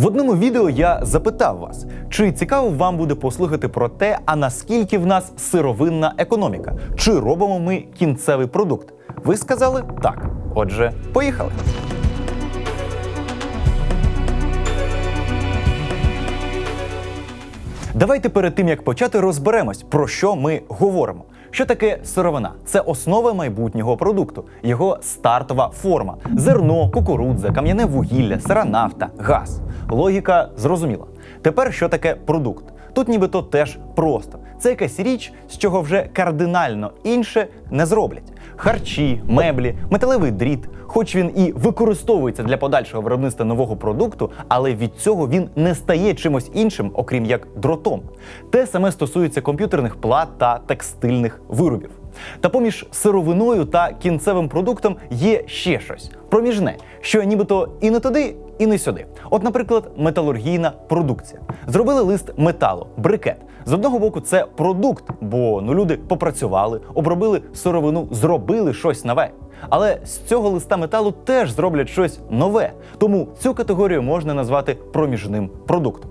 В одному відео я запитав вас, чи цікаво вам буде послухати про те, а наскільки в нас сировинна економіка, чи робимо ми кінцевий продукт. Ви сказали так. Отже, поїхали. Давайте перед тим як почати розберемось, про що ми говоримо. Що таке сировина? Це основа майбутнього продукту, його стартова форма: зерно, кукурудза, кам'яне вугілля, сира нафта, газ. Логіка зрозуміла. Тепер що таке продукт? Тут нібито теж просто. Це якась річ, з чого вже кардинально інше не зроблять. Харчі, меблі, металевий дріт, хоч він і використовується для подальшого виробництва нового продукту, але від цього він не стає чимось іншим, окрім як дротом. Те саме стосується комп'ютерних плат та текстильних виробів. Та поміж сировиною та кінцевим продуктом є ще щось проміжне, що нібито і не туди, і не сюди. От, наприклад, металургійна продукція. Зробили лист металу, брикет. З одного боку, це продукт, бо ну люди попрацювали, обробили сировину, зробили щось нове. Але з цього листа металу теж зроблять щось нове. Тому цю категорію можна назвати проміжним продуктом.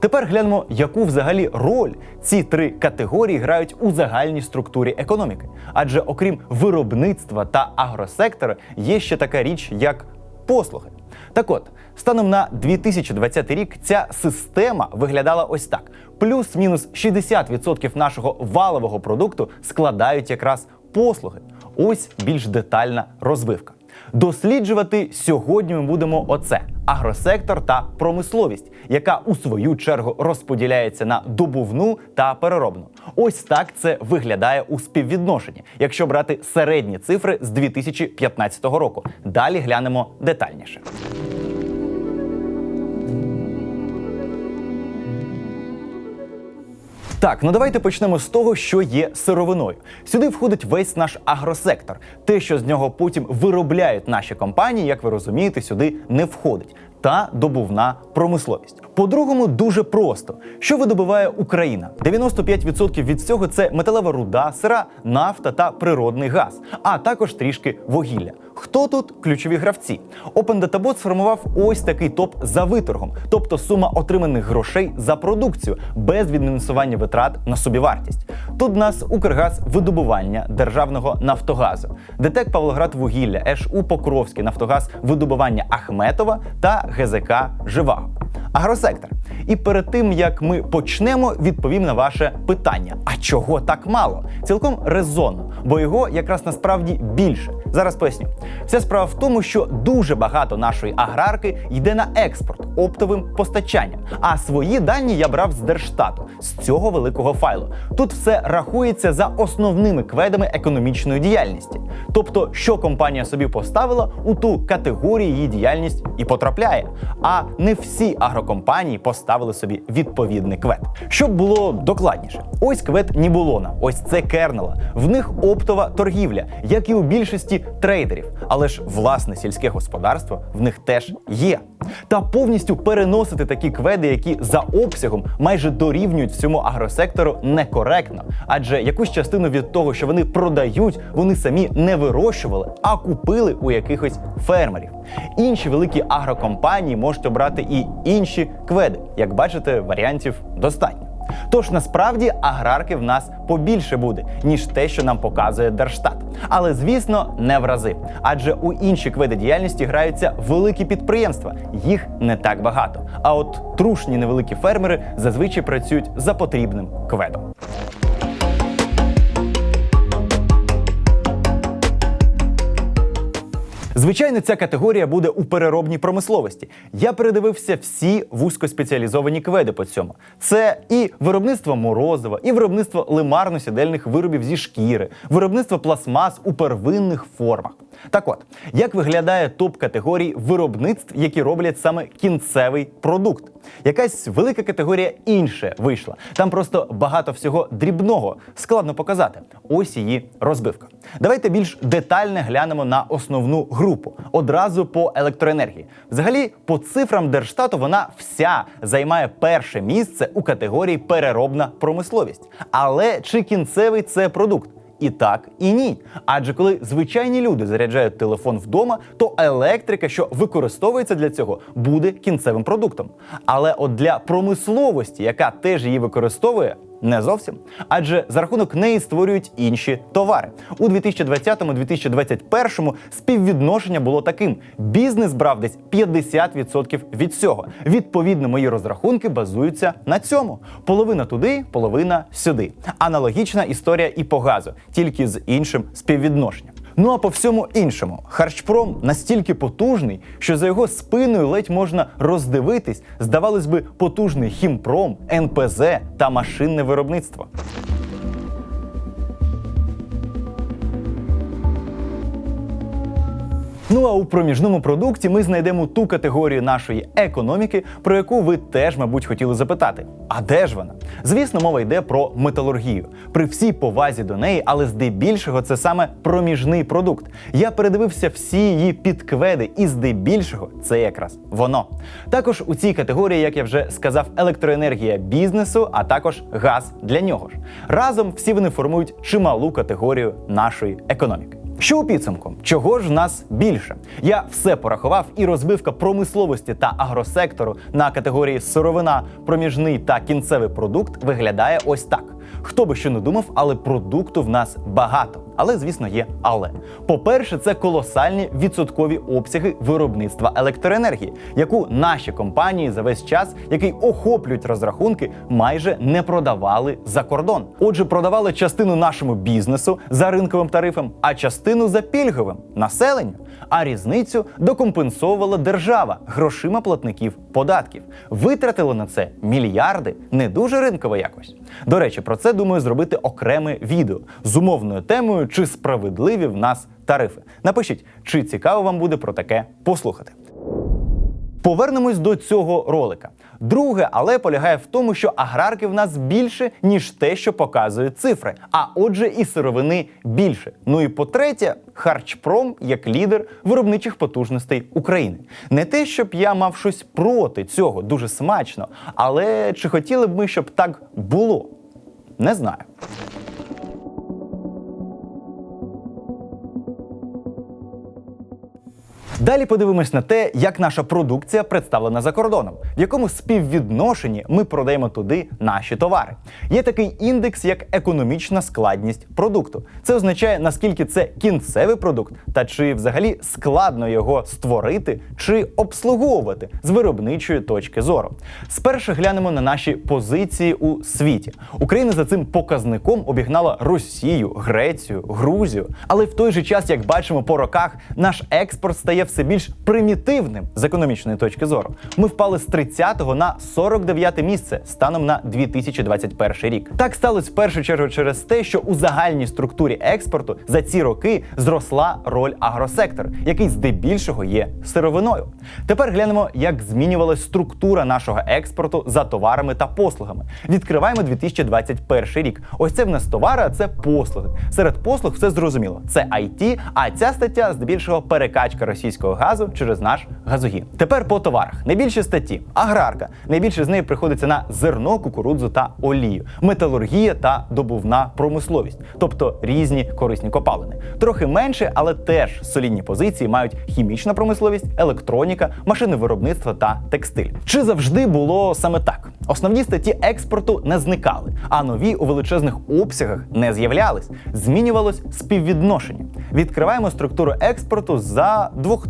Тепер глянемо, яку взагалі роль ці три категорії грають у загальній структурі економіки. Адже окрім виробництва та агросектора, є ще така річ, як послуги. Так от, станом на 2020 рік ця система виглядала ось так: плюс-мінус 60% нашого валового продукту складають якраз послуги. Ось більш детальна розбивка. Досліджувати сьогодні ми будемо оце: агросектор та промисловість, яка у свою чергу розподіляється на добувну та переробну. Ось так це виглядає у співвідношенні, якщо брати середні цифри з 2015 року. Далі глянемо детальніше. Так, ну давайте почнемо з того, що є сировиною. Сюди входить весь наш агросектор. Те, що з нього потім виробляють наші компанії, як ви розумієте, сюди не входить. Та добувна промисловість. По-другому, дуже просто. Що видобуває Україна? 95% від цього це металева руда, сира, нафта та природний газ, а також трішки вугілля. Хто тут ключові гравці? Open Data сформував ось такий топ за виторгом, тобто сума отриманих грошей за продукцію без відмінусування витрат на собівартість. Тут в нас Укргаз видобування державного Нафтогазу, ДТЕК Павлоград вугілля, ШУ Покровський, Нафтогаз видобування Ахметова та ГЗК Живаго. Агросектор. І перед тим як ми почнемо, відповім на ваше питання: а чого так мало? Цілком резонно, бо його якраз насправді більше. Зараз поясню. Вся справа в тому, що дуже багато нашої аграрки йде на експорт оптовим постачанням. А свої дані я брав з Держстату з цього великого файлу. Тут все рахується за основними кведами економічної діяльності. Тобто, що компанія собі поставила, у ту категорію її діяльність і потрапляє. А не всі агрокомпанії поставили собі відповідний квет. Щоб було докладніше, ось квет Ніболона, ось це кернела. В них оптова торгівля, як і у більшості трейдерів. Але ж власне сільське господарство в них теж є. Та повністю переносити такі кведи, які за обсягом майже дорівнюють всьому агросектору, некоректно. Адже якусь частину від того, що вони продають, вони самі не вирощували, а купили у якихось фермерів. Інші великі агрокомпанії можуть обрати і інші кведи. Як бачите, варіантів достатньо. Тож насправді аграрки в нас побільше буде, ніж те, що нам показує Держстат. Але звісно, не в рази. Адже у інші кведи діяльності граються великі підприємства, їх не так багато. А от трушні невеликі фермери зазвичай працюють за потрібним кведом. Звичайно, ця категорія буде у переробній промисловості. Я передивився всі вузькоспеціалізовані кведи по цьому. Це і виробництво морозива, і виробництво лимарно-сідельних виробів зі шкіри, виробництво пластмас у первинних формах. Так от, як виглядає топ категорій виробництв, які роблять саме кінцевий продукт? Якась велика категорія інше вийшла. Там просто багато всього дрібного, складно показати. Ось її розбивка. Давайте більш детально глянемо на основну групу одразу по електроенергії. Взагалі, по цифрам Держстату вона вся займає перше місце у категорії переробна промисловість. Але чи кінцевий це продукт? І так, і ні. Адже коли звичайні люди заряджають телефон вдома, то електрика, що використовується для цього, буде кінцевим продуктом. Але от для промисловості, яка теж її використовує, не зовсім, адже за рахунок неї створюють інші товари. У 2020-2021 співвідношення було таким: бізнес брав десь 50% від цього. Відповідно, мої розрахунки базуються на цьому: половина туди, половина сюди. Аналогічна історія і по газу, тільки з іншим співвідношенням. Ну а по всьому іншому, харчпром настільки потужний, що за його спиною ледь можна роздивитись, здавалось би, потужний хімпром, НПЗ та машинне виробництво. Ну а у проміжному продукті ми знайдемо ту категорію нашої економіки, про яку ви теж, мабуть, хотіли запитати. А де ж вона? Звісно, мова йде про металургію. При всій повазі до неї, але здебільшого це саме проміжний продукт. Я передивився всі її підкведи, і здебільшого це якраз воно. Також у цій категорії, як я вже сказав, електроенергія бізнесу, а також газ для нього ж. Разом всі вони формують чималу категорію нашої економіки. Що у підсумку? Чого ж в нас більше? Я все порахував, і розбивка промисловості та агросектору на категорії сировина, проміжний та кінцевий продукт виглядає ось так. Хто би що не думав, але продукту в нас багато. Але, звісно, є але. По-перше, це колосальні відсоткові обсяги виробництва електроенергії, яку наші компанії за весь час, який охоплюють розрахунки, майже не продавали за кордон. Отже, продавали частину нашому бізнесу за ринковим тарифом, а частину за пільговим населенню. А різницю докомпенсовувала держава грошима платників податків. Витратило на це мільярди, не дуже ринково якось. До речі, про це думаю зробити окреме відео з умовною темою, чи справедливі в нас тарифи. Напишіть, чи цікаво вам буде про таке послухати. Повернемось до цього ролика. Друге, але полягає в тому, що аграрки в нас більше, ніж те, що показують цифри. А отже, і сировини більше. Ну і по-третє, Харчпром як лідер виробничих потужностей України. Не те, щоб я мав щось проти цього, дуже смачно. Але чи хотіли б ми, щоб так було? Не знаю. Далі подивимось на те, як наша продукція представлена за кордоном, в якому співвідношенні ми продаємо туди наші товари. Є такий індекс, як економічна складність продукту. Це означає, наскільки це кінцевий продукт, та чи взагалі складно його створити чи обслуговувати з виробничої точки зору. Спершу глянемо на наші позиції у світі. Україна за цим показником обігнала Росію, Грецію, Грузію. Але в той же час, як бачимо по роках, наш експорт стає все більш примітивним з економічної точки зору. Ми впали з 30-го на 49-те місце станом на 2021 рік. Так сталося в першу чергу через те, що у загальній структурі експорту за ці роки зросла роль агросектор, який здебільшого є сировиною. Тепер глянемо, як змінювалася структура нашого експорту за товарами та послугами. Відкриваємо 2021 рік. Ось це в нас товари, а це послуги. Серед послуг все зрозуміло. Це IT, а ця стаття здебільшого перекачка російського газу через наш газогін. Тепер по товарах. Найбільші статті аграрка. Найбільше з неї приходиться на зерно, кукурудзу та олію, металургія та добувна промисловість, тобто різні корисні копалини. Трохи менше, але теж солідні позиції мають хімічна промисловість, електроніка, машини виробництва та текстиль. Чи завжди було саме так? Основні статті експорту не зникали, а нові у величезних обсягах не з'являлись. Змінювалось співвідношення. Відкриваємо структуру експорту за 2000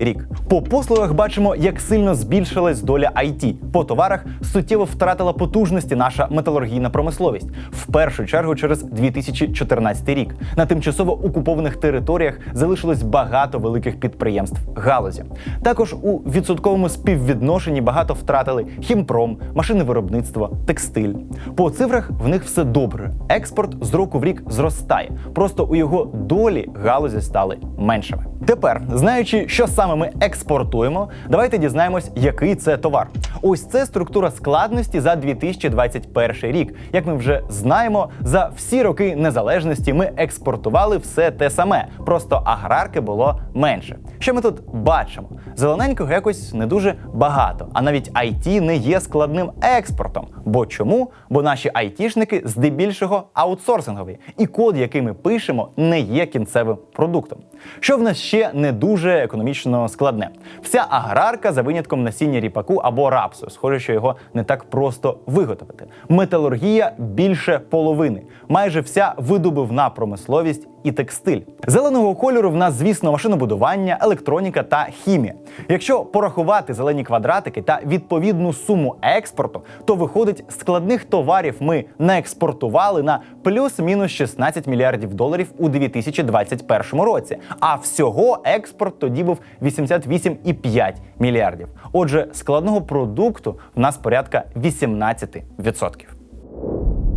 рік. По послугах бачимо, як сильно збільшилась доля IT. По товарах суттєво втратила потужності наша металургійна промисловість. В першу чергу через 2014 рік. На тимчасово окупованих територіях залишилось багато великих підприємств галузі. Також у відсотковому співвідношенні багато втратили хімпром, машини виробництва, текстиль. По цифрах в них все добре. Експорт з року в рік зростає. Просто у його долі галузі стали меншими. Тепер, знаючи, що саме ми експортуємо, давайте дізнаємось, який це товар. Ось це структура складності за 2021 рік. Як ми вже знаємо, за всі роки незалежності ми експортували все те саме, просто аграрки було менше. Що ми тут бачимо? Зелененького якось не дуже багато, а навіть IT не є складним експортом. Бо чому? Бо наші айтішники здебільшого аутсорсингові, і код, який ми пишемо, не є кінцевим продуктом. Що в нас ще не дуже економічно складне? Вся аграрка за винятком насіння ріпаку або рапсу. Схоже, що його не так просто виготовити. Металургія більше половини, майже вся видобувна промисловість і текстиль. Зеленого кольору в нас, звісно, машинобудування, електроніка та хімія. Якщо порахувати зелені квадратики та відповідну суму експорту, то виходить, складних товарів ми не експортували на плюс-мінус 16 мільярдів доларів у 2021 році. А всього експорт тоді був 88,5 мільярдів. Отже, складного продукту в нас порядка 18%.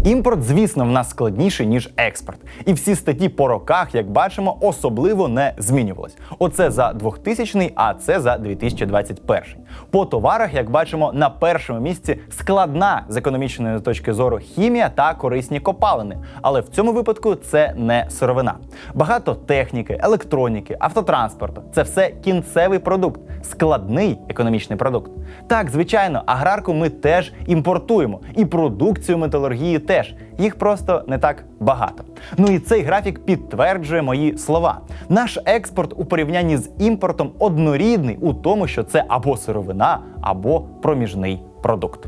Імпорт, звісно, в нас складніший, ніж експорт. І всі статті по роках, як бачимо, особливо не змінювалось. Оце за 2000, а це за 2021. По товарах, як бачимо, на першому місці складна з економічної точки зору хімія та корисні копалини. Але в цьому випадку це не сировина. Багато техніки, електроніки, автотранспорту це все кінцевий продукт, складний економічний продукт. Так, звичайно, аграрку ми теж імпортуємо, і продукцію металургії теж. Їх просто не так багато. Ну і цей графік підтверджує мої слова. Наш експорт у порівнянні з імпортом однорідний у тому, що це або сировина, або проміжний продукт.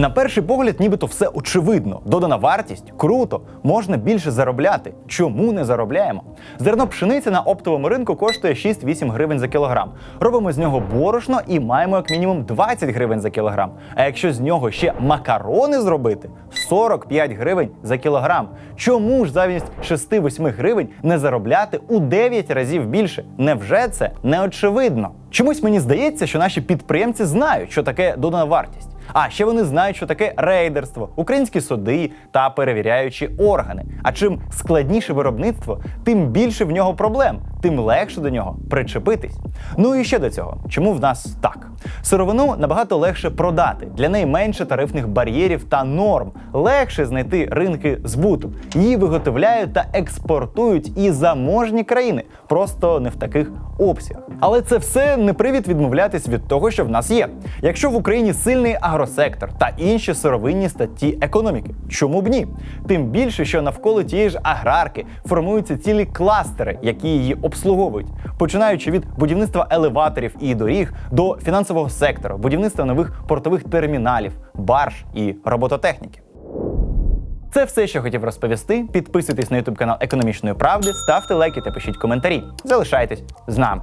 На перший погляд, нібито все очевидно. Додана вартість круто, можна більше заробляти. Чому не заробляємо? Зерно пшениці на оптовому ринку коштує 6-8 гривень за кілограм. Робимо з нього борошно і маємо як мінімум 20 гривень за кілограм. А якщо з нього ще макарони зробити 45 гривень за кілограм. Чому ж замість 6-8 гривень не заробляти у 9 разів більше? Невже це не очевидно? Чомусь мені здається, що наші підприємці знають, що таке додана вартість. А ще вони знають, що таке рейдерство, українські суди та перевіряючі органи. А чим складніше виробництво, тим більше в нього проблем, тим легше до нього причепитись. Ну і ще до цього, чому в нас так? Сировину набагато легше продати, для неї менше тарифних бар'єрів та норм, легше знайти ринки збуту. Її виготовляють та експортують і заможні країни, просто не в таких обсягах. Але це все не привід відмовлятись від того, що в нас є. Якщо в Україні сильний агросектор та інші сировинні статті економіки, чому б ні? Тим більше, що навколо тієї ж аграрки формуються цілі кластери, які її обслуговують, починаючи від будівництва елеваторів і доріг до фінансового сектору, будівництва нових портових терміналів, барж і робототехніки. Це все, що хотів розповісти. Підписуйтесь на ютуб канал Економічної правди, ставте лайки та пишіть коментарі. Залишайтесь з нами.